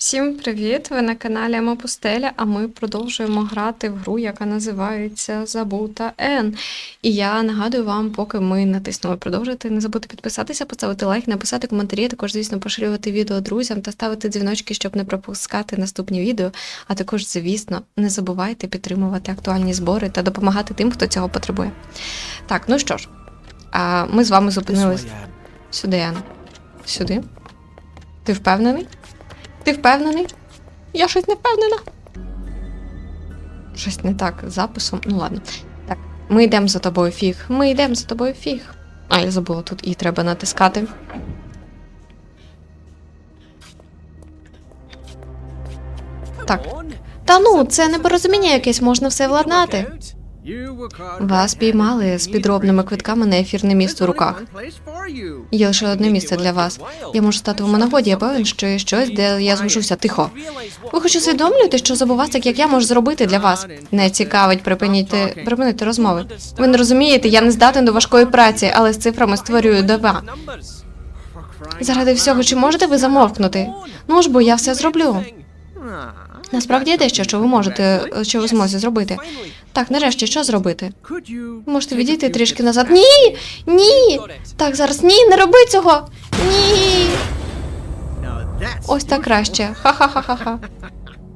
Всім привіт! Ви на каналі Амопустеля, а ми продовжуємо грати в гру, яка називається Забута Н. І я нагадую вам, поки ми натиснули продовжити, не забудьте підписатися, поставити лайк, написати коментарі, також, звісно, поширювати відео друзям та ставити дзвіночки, щоб не пропускати наступні відео. А також, звісно, не забувайте підтримувати актуальні збори та допомагати тим, хто цього потребує. Так, ну що ж, а ми з вами зупинились сюди, Ен. Сюди. Ти впевнений? Ти впевнений? Я щось не впевнена. Щось не так з записом. Ну ладно. Так, ми йдемо за тобою фіг. Ми йдемо за тобою фіг. А, я забула, тут і треба натискати. Так. Та ну, це непорозуміння якесь, можна все владнати. Вас піймали з підробними квитками на ефірне місто в руках. Є лише одне місце для вас. Я можу стати вам у нагоді, я певен, що є щось, де я змушуся тихо. Ви хоч усвідомлюєте, що забувастик, як я можу зробити для вас? Не цікавить, припиніть, припинити розмови. Ви не розумієте, я не здатен до важкої праці, але з цифрами створюю дива. Заради всього, чи можете ви замовкнути? Ну ж бо я все зроблю. Насправді дещо, що ви можете, що ви зможете зробити. Так, нарешті, що зробити? Можете відійти трішки назад. Ні! Ні! Так, зараз ні, не роби цього! Ні! Ось так краще. Ха-ха-ха-ха-ха.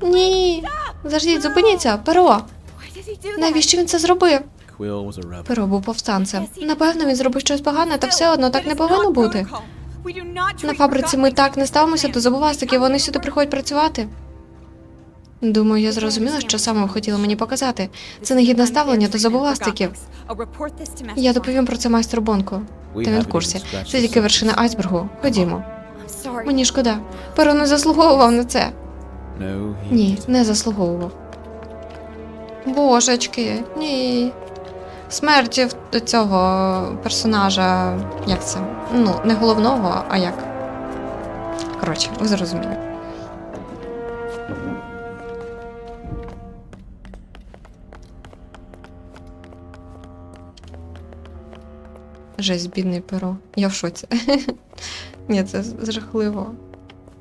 Ні. Заждіть, зупиніться, перо. Навіщо він це зробив? Перо був повстанцем. Напевно, він зробив щось погане, та все одно так не повинно бути. На фабриці ми так не ставимося до забувастиків, вони сюди приходять працювати. Думаю, я зрозуміла, що саме ви хотіли мені показати. Це негідне ставлення до забувастиків. Я доповім про це майстру Бонку. Та він в курсі. Це тільки вершина айсбергу. Ходімо. Мені шкода. Перо не заслуговував на це. Ні, не заслуговував. Божечки, ні. Смерті цього персонажа. Як це? Ну, не головного, а як. Коротше, ви зрозуміли. Жесть, бідний перо. Я в шоці. Ні, це жахливо.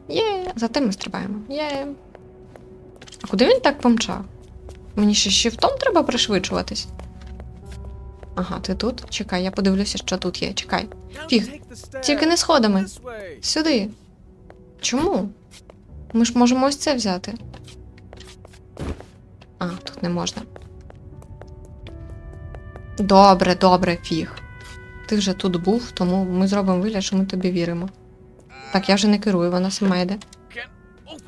Є, зате ми стрибаємо. Є. А куди він так помчав? Мені ще щифтом треба пришвидшуватись. Ага, ти тут? Чекай, я подивлюся, що тут є. Чекай. Фіг, тільки не сходами. Сюди. Чому? Ми ж можемо ось це взяти. А, тут не можна. Добре, добре, фіг. Ти вже тут був, тому ми зробимо вигляд, що ми тобі віримо. Так, я вже не керую, вона сама йде.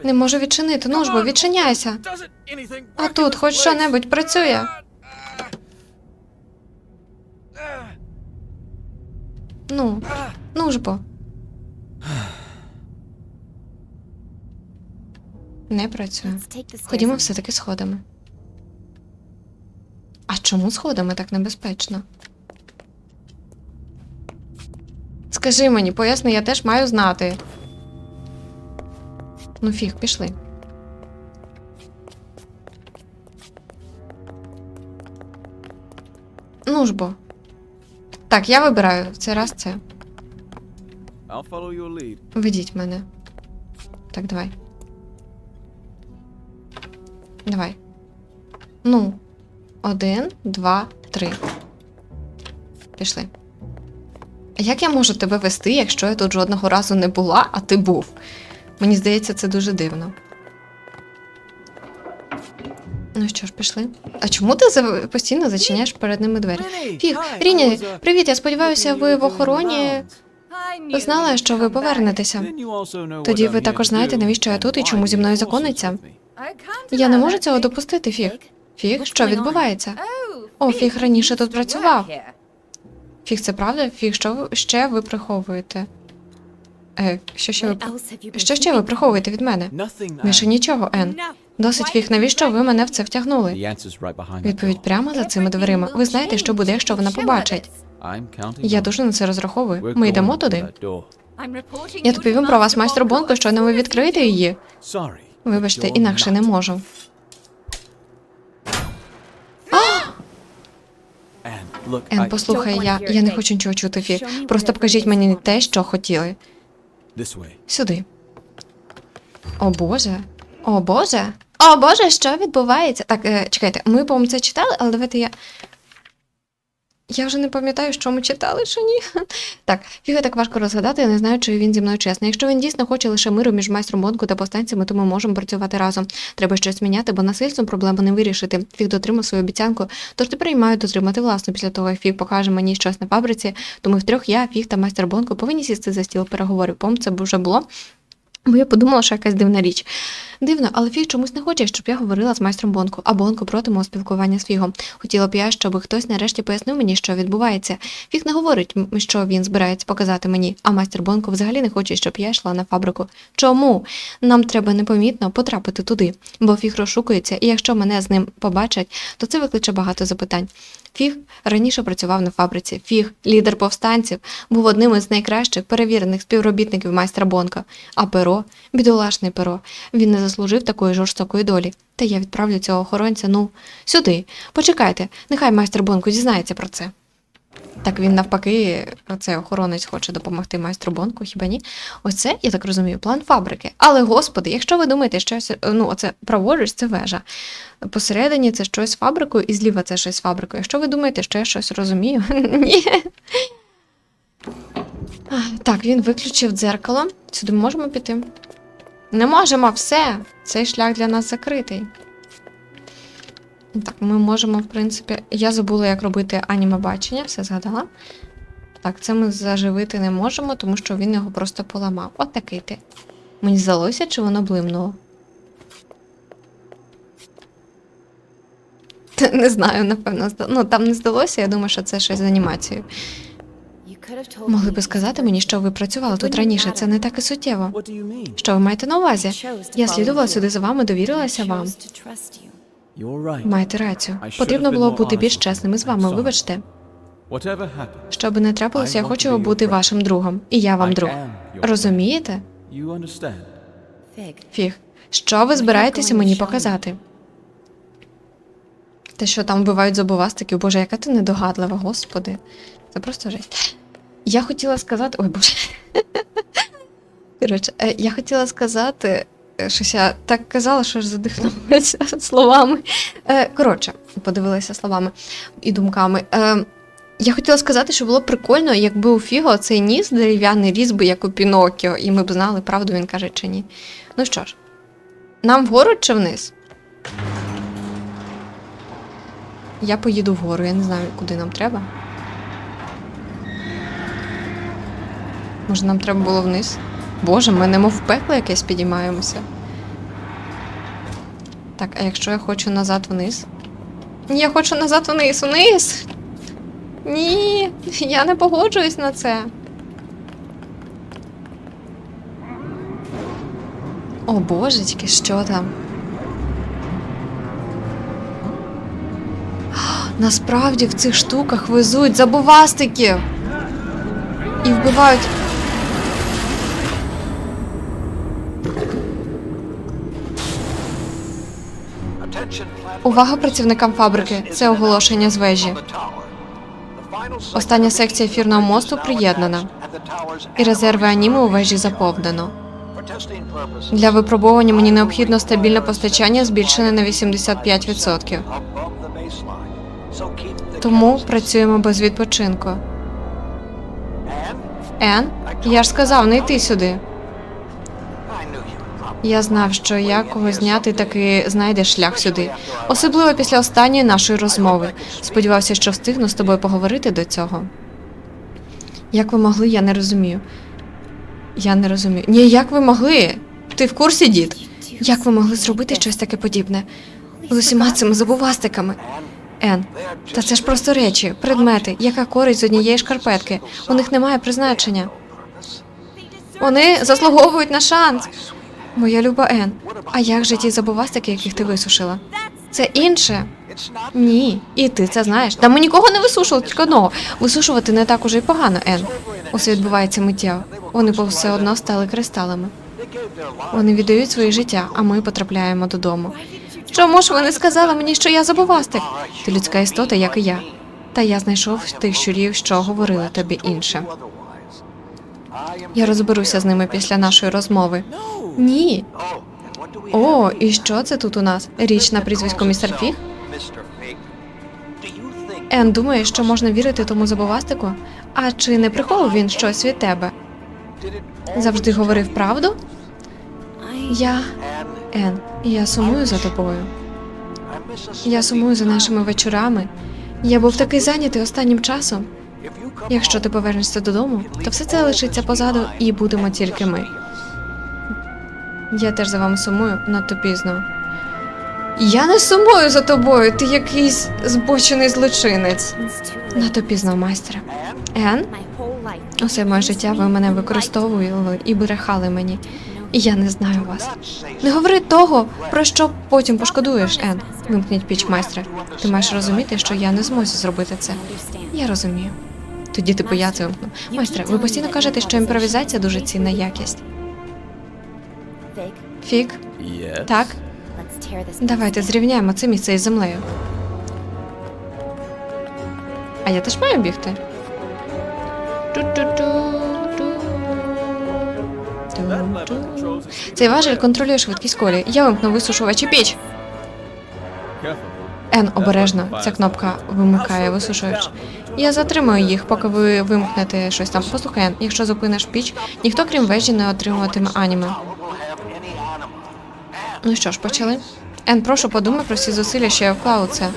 Не можу відчинити, ну ж бо відчиняйся. А тут хоч що-небудь працює. Ну, ну ж бо. Не працює. Ходімо все-таки сходами. А чому сходами так небезпечно? Скажи мені, поясни, я теж маю знати. Ну, фіг, пішли. Ну ж бо. Так, я вибираю в цей раз це. Ведіть мене. Так, давай. Давай. Ну. Один, два, три. Пішли. Як я можу тебе вести, якщо я тут жодного разу не була, а ти був? Мені здається, це дуже дивно. Ну що ж, пішли. А чому ти за- постійно зачиняєш перед ними двері? Фіг, Ріні, привіт, я сподіваюся, ви в охороні. Знала, що ви повернетеся. Тоді ви також знаєте, навіщо я тут і чому зі мною закониться? Я не можу цього допустити, Фіг. Фіг, що відбувається? О, Фіг раніше тут працював. Фіг, це правда? Фіг, що ви ще ви приховуєте? Е, що ще ви що ще ви приховуєте від мене? Більше нічого, Ен. Досить фіг, навіщо ви мене в це втягнули? Відповідь прямо за цими дверима. Ви знаєте, що буде, якщо вона побачить. Я дуже на це розраховую. Ми йдемо туди. Я доповім про вас майстру Бонку, щойно ви відкриєте її. Вибачте, інакше не можу. Ен, послухай, я, я не хочу нічого чути, Фі. Просто покажіть мені те, що хотіли. Сюди. О Боже. О Боже. О Боже, що відбувається? Так, е, чекайте, ми, по-моєму, це читали, але давайте я. Я вже не пам'ятаю, що ми читали, що ні. Так, фіга так важко розгадати, я не знаю, чи він зі мною чесний. Якщо він дійсно хоче лише миру між майстром Бонку та повстанцями, то ми можемо працювати разом. Треба щось міняти, бо насильством проблему не вирішити. Фіг дотримав свою обіцянку, тож тепер я маю дотримати власну. Після того, як Фіг покаже мені щось на фабриці, то ми втрьох, я, Фіг та майстер Бонко повинні сісти за стіл переговорів. Пом, це вже було. Бо я подумала, що якась дивна річ. Дивно, але Фіг чомусь не хоче, щоб я говорила з майстром Бонку, а Бонко проти мого спілкування з Фігом. Хотіла б я, щоб хтось нарешті пояснив мені, що відбувається. Фіг не говорить, що він збирається показати мені, а майстер Бонко взагалі не хоче, щоб я йшла на фабрику. Чому? Нам треба непомітно потрапити туди, бо Фіг розшукується, і якщо мене з ним побачать, то це викличе багато запитань. Фіг раніше працював на фабриці. Фіг, лідер повстанців, був одним із найкращих перевірених співробітників майстра Бонка. А перо, бідолашний перо, він не заслужив такої жорстокої долі. Та я відправлю цього охоронця, ну, сюди. Почекайте, нехай майстер Бонку дізнається про це. Так він навпаки, цей охоронець хоче допомогти майстру Бонку, хіба ні? Оце, я так розумію, план фабрики. Але, господи, якщо ви думаєте, що ну, оце праворуч це вежа. Посередині це щось фабрикою, і зліва це щось з фабрикою. Якщо ви думаєте, що я щось розумію, ні. Так, він виключив дзеркало. Сюди ми можемо піти. Не можемо, все. Цей шлях для нас закритий. Так, ми можемо, в принципі. Я забула, як робити аніме бачення, все згадала. Так, це ми заживити не можемо, тому що він його просто поламав. От такий ти. Мені здалося, чи воно блимнуло. Не знаю, напевно, ну там не здалося, я думаю, що це щось з анімацією. Могли би сказати мені, що ви працювали тут раніше, це не так і суттєво. Що ви маєте на увазі? Я слідувала сюди за вами, довірилася вам. Маєте рацію. Потрібно було бути більш чесним із вами, вибачте. Що би не трапилося, я хочу бути вашим другом. І я вам друг. Розумієте? Фіг. Що ви збираєтеся мені показати? Те, що там вбивають зубовастиків, боже, яка ти недогадлива, господи. Це просто жесть. Я хотіла сказати. Ой, боже. Коротше, е, я хотіла сказати, е, щось я так казала, що ж задихнулася словами. Е, Коротше, подивилася словами і думками. Я хотіла сказати, що було прикольно, якби у Фіго цей ніс дерев'яний ріс би, як у Пінокіо, і ми б знали, правду він каже чи ні. Ну що ж, нам вгору чи вниз? Я поїду вгору, я не знаю, куди нам треба. Може, нам треба було вниз? Боже, ми немов в пекло якесь підіймаємося. Так, а якщо я хочу назад вниз? Ні, я хочу назад вниз, вниз. Ні, я не погоджуюсь на це. О, божечки, що там? Насправді в цих штуках везуть забувастиків і вбивають. Увага працівникам фабрики. Це оголошення з вежі. Остання секція ефірного мосту приєднана, і резерви аніми у вежі заповнено. Для випробування мені необхідно стабільне постачання збільшене на 85%. Тому працюємо без відпочинку. Ен, я ж сказав не йти сюди. Я знав, що я когось зняти таки знайдеш шлях сюди, особливо після останньої нашої розмови. Сподівався, що встигну з тобою поговорити до цього. Як ви могли, я не розумію. Я не розумію. Ні, як ви могли? Ти в курсі, дід? Як ви могли зробити щось таке подібне? З усіма цими забувастиками. Ен, та це ж просто речі, предмети, яка користь з однієї шкарпетки. У них немає призначення. Вони заслуговують на шанс. Моя люба Ен, а як же ті забувастики, яких ти висушила? Це інше. Ні, і ти це знаєш. Та ми нікого не висушували, тільки одного. Висушувати не так уже й погано, Ен. Усе відбувається миттєво. Вони бо все одно стали кристалами. Вони віддають своє життя, а ми потрапляємо додому. Чому ж ви не сказали мені, що я забувастик? Ти людська істота, як і я. Та я знайшов тих щурів, що говорили тобі інше. Я розберуся з ними після нашої розмови. Ні. О, і що це тут у нас? Річ на прізвисько містер Фіг? Ен думає, що можна вірити тому забувастику? А чи не приховував він щось від тебе? Завжди говорив правду? Я. Ен, я сумую за тобою. Я сумую за нашими вечорами. Я був такий зайнятий останнім часом. Якщо ти повернешся додому, то все це лишиться позаду і будемо тільки ми. Я теж за вами сумую надто пізно. Я не сумую за тобою, ти якийсь збочений злочинець. Надто пізно, майстре. Ен, усе моє життя ви мене використовували і брехали мені. І я не знаю вас. Не говори того, про що потім пошкодуєш, Ен. Вимкніть піч, майстре. Ти маєш розуміти, що я не зможу зробити це. Я розумію. Тоді типу я це вимкну. Майстре, ви постійно кажете, що імпровізація дуже цінна якість. Фік, Yes. так? Давайте зрівняємо це місце із землею. А я теж маю бігти. Цей важель контролює швидкість колі. Я вимкну висушувач і піч. Н обережно. Ця кнопка вимикає висушувач. Я затримую їх, поки ви вимкнете щось там. Послухай, Ен, якщо зупиниш піч, ніхто крім вежі не отримуватиме аніме. Ну що ж, почали? Ен, прошу подумай про всі зусилля, що я вклав у це.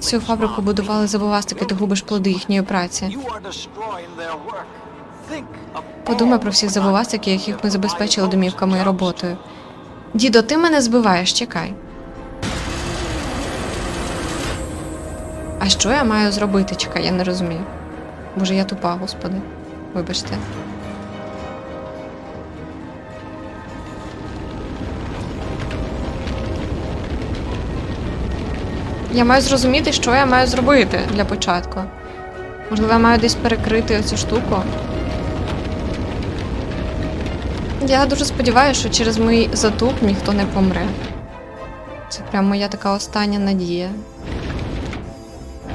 Цю фабрику будували забувастики, ти губиш плоди їхньої праці. Подумай про всіх забувастиків, яких ми забезпечили домівками і роботою. Дідо, ти мене збиваєш, чекай. А що я маю зробити? Чекай, я не розумію. Боже, я тупа, господи. Вибачте. Я маю зрозуміти, що я маю зробити для початку. Можливо, я маю десь перекрити цю штуку. Я дуже сподіваюся, що через мій затуп ніхто не помре. Це прям моя така остання надія.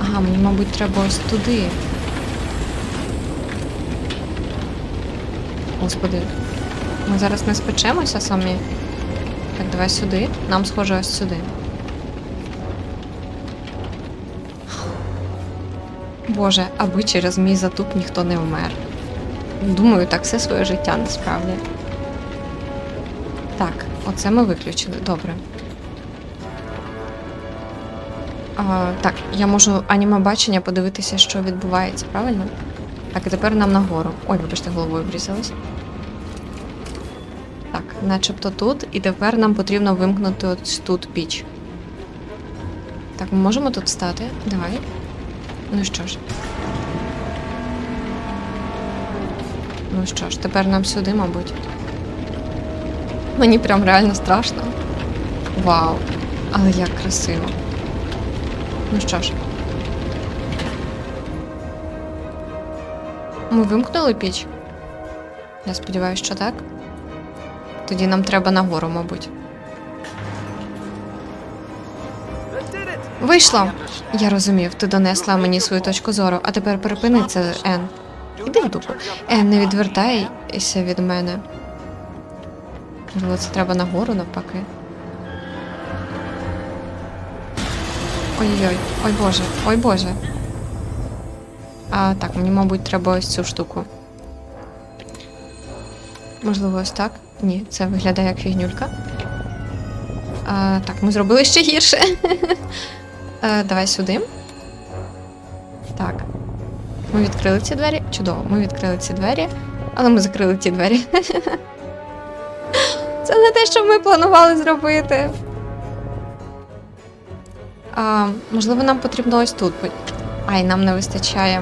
Ага, мені, мабуть, треба ось туди. Господи, ми зараз не спечемося самі. Так, давай сюди. Нам схоже ось сюди. Боже, аби через мій затуп ніхто не вмер. Думаю, так все своє життя насправді. Так, оце ми виключили. Добре. А, так, я можу аніме бачення подивитися, що відбувається, правильно? Так, і тепер нам нагору. Ой, вибачте, головою врізалась. Так, начебто тут, і тепер нам потрібно вимкнути ось тут піч. Так, ми можемо тут стати? Давай. Ну що ж. Ну що ж, тепер нам сюди, мабуть. Мені прям реально страшно. Вау. Але як красиво. Ну що ж. Ми вимкнули піч? Я сподіваюся, що так. Тоді нам треба нагору, мабуть. Вийшло! Я розумів, ти донесла мені свою точку зору, а тепер припини це, Ен. Іди в дупу. Ен, не відвертайся від мене. Можливо, це треба нагору навпаки. Ой-ой-ой, ой боже, ой боже. А так, мені, мабуть, треба ось цю штуку. Можливо, ось так? Ні, це виглядає як фігнюлька. А, так, ми зробили ще гірше. Е, давай сюди. Так. Ми відкрили ці двері. Чудово, ми відкрили ці двері, але ми закрили ті двері. Це не те, що ми планували зробити. А, можливо, нам потрібно ось тут. Ай, нам не вистачає.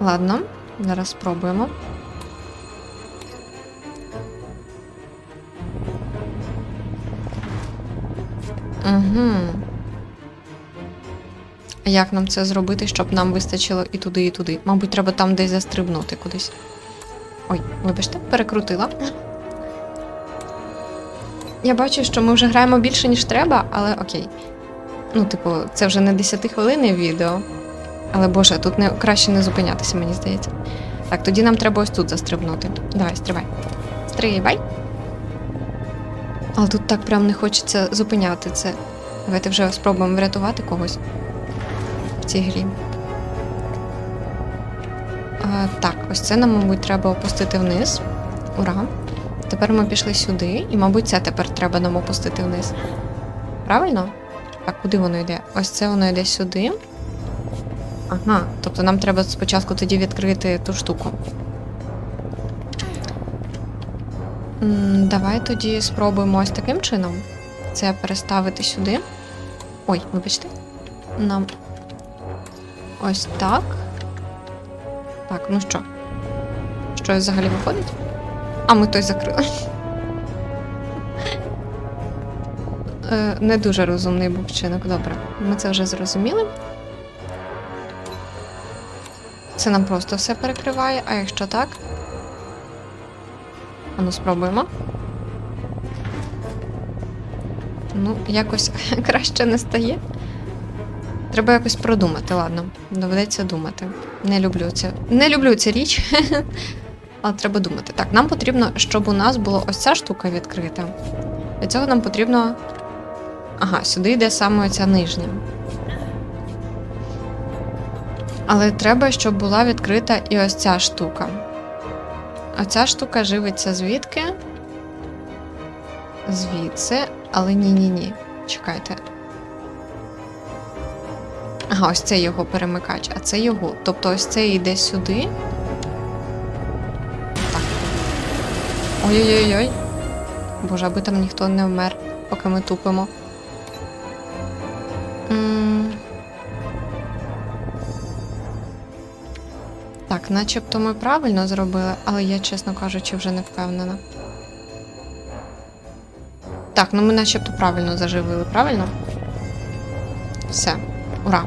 Ладно, зараз спробуємо. Угу. А як нам це зробити, щоб нам вистачило і туди, і туди? Мабуть, треба там десь застрибнути кудись. Ой, вибачте, перекрутила. Я бачу, що ми вже граємо більше, ніж треба, але окей. Ну, типу, це вже не 10 хвилин відео. Але боже, тут не краще не зупинятися, мені здається. Так, тоді нам треба ось тут застрибнути. Давай, стрибай. Стрибай. Але тут так прям не хочеться зупиняти це. Давайте вже спробуємо врятувати когось в цій грі. А, так, ось це нам, мабуть, треба опустити вниз. Ура. Тепер ми пішли сюди, і, мабуть, це тепер треба нам опустити вниз. Правильно? Так, куди воно йде? Ось це воно йде сюди. Ага, тобто нам треба спочатку тоді відкрити ту штуку. Давай тоді спробуємо ось таким чином. Це переставити сюди. Ой, вибачте. Нам. Ось так. Так, ну що? Щось взагалі виходить? А ми той закрили. Е, Не дуже розумний був вчинок. Добре, ми це вже зрозуміли. Це нам просто все перекриває, а якщо так. А ну спробуємо. Ну, якось краще не стає. Треба якось продумати, ладно. Доведеться думати. Не люблю це. Не люблю цю річ. Але треба думати. Так, нам потрібно, щоб у нас була ось ця штука відкрита. Для цього нам потрібно. Ага, сюди йде саме ця нижня. Але треба, щоб була відкрита і ось ця штука. Оця штука живиться звідки? Звідси, але ні-ні-ні. Чекайте. Ага, ось це його перемикач, а це його. Тобто ось це йде сюди. Так. Ой-ой-ой. Боже, аби там ніхто не вмер, поки ми тупимо. Так, начебто ми правильно зробили, але я, чесно кажучи, вже не впевнена. Так, ну ми начебто правильно заживили, правильно? Все, ура.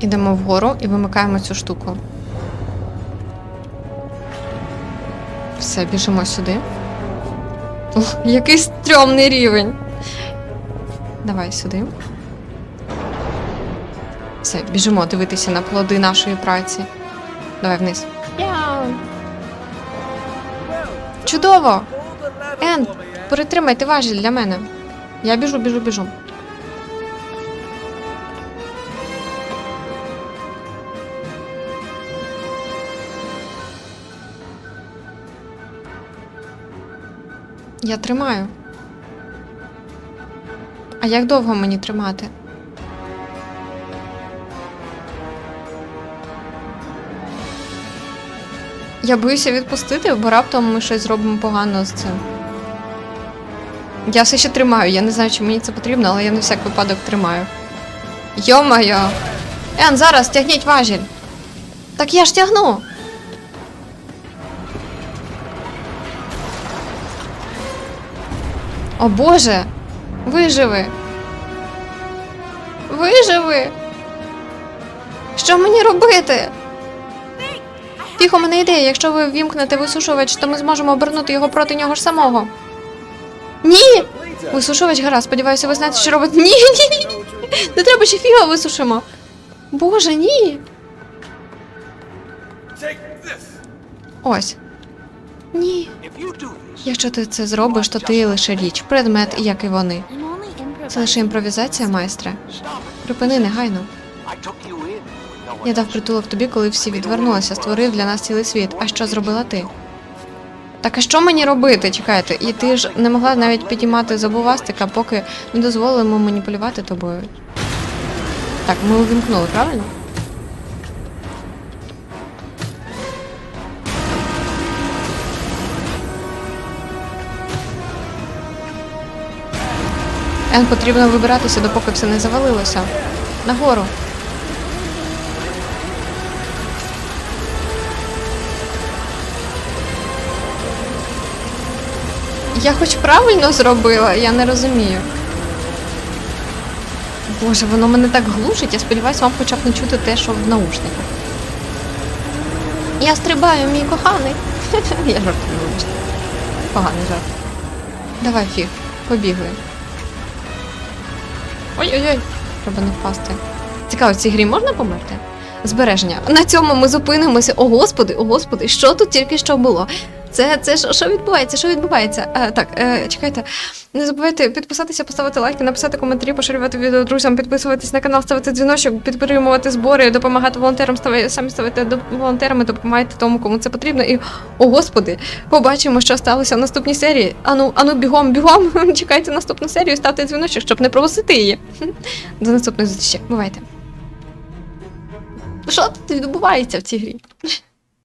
Ідемо вгору і вимикаємо цю штуку. Все, біжимо сюди. Ох, який стрьомний рівень. Давай сюди. Все, біжимо дивитися на плоди нашої праці. Давай вниз. Чудово! Ен, перетримайте важіль для мене. Я біжу, біжу, біжу. Я тримаю. А як довго мені тримати? Я боюся відпустити, бо раптом ми щось зробимо погано з цим. Я все ще тримаю, я не знаю, чи мені це потрібно, але я на всяк випадок тримаю. Йо-моє! Ен, зараз тягніть важіль. Так я ж тягну. О Боже! Виживи! Виживи! Що мені робити? Тихо, мене ідея. Якщо ви вімкнете висушувач, то ми зможемо обернути його проти нього ж самого. Висушувач гаразд, сподіваюся, ви знаєте, що робити. Ні, ні, ні. Не треба ще фіга висушимо. Боже, ні. Ось. Ні. Якщо ти це зробиш, то ти лише річ, предмет, як і вони. Це лише імпровізація, майстре. Припини негайно. Я дав притулок тобі, коли всі відвернулися, створив для нас цілий світ. А що зробила ти? Так а що мені робити? Чекайте, і ти ж не могла навіть підіймати забувастика, поки не дозволимо маніпулювати тобою. Так, ми увімкнули, правильно? Ен, потрібно вибиратися, допоки все не завалилося. Нагору. Я хоч правильно зробила, я не розумію. Боже, воно мене так глушить, я сподіваюся, вам хоча б не чути те, що в наушниках. Я стрибаю, мій коханий. Я жартую, вибачте. Поганий жарт. Давай, фіг, побігли. Ой-ой-ой, треба не впасти. Цікаво, в цій грі можна померти? Збереження. На цьому ми зупинимося. О, господи, о, господи, що тут тільки що було? Це, це що, відбувається? Що відбувається? А, так, е, чекайте. Не забувайте підписатися, поставити лайки, написати коментарі, поширювати відео друзям, підписуватись на канал, ставити дзвіночок, підтримувати збори, допомагати волонтерам, ставайте, самі ставайте до волонтерами, допомагайте тому, кому це потрібно. І, о господи, побачимо, що сталося в наступній серії. Ану, ану, бігом, бігом. Чекайте наступну серію, ставте дзвіночок, щоб не пропустити її. До наступної зустрічі. Бувайте. Що тут відбувається в цій грі?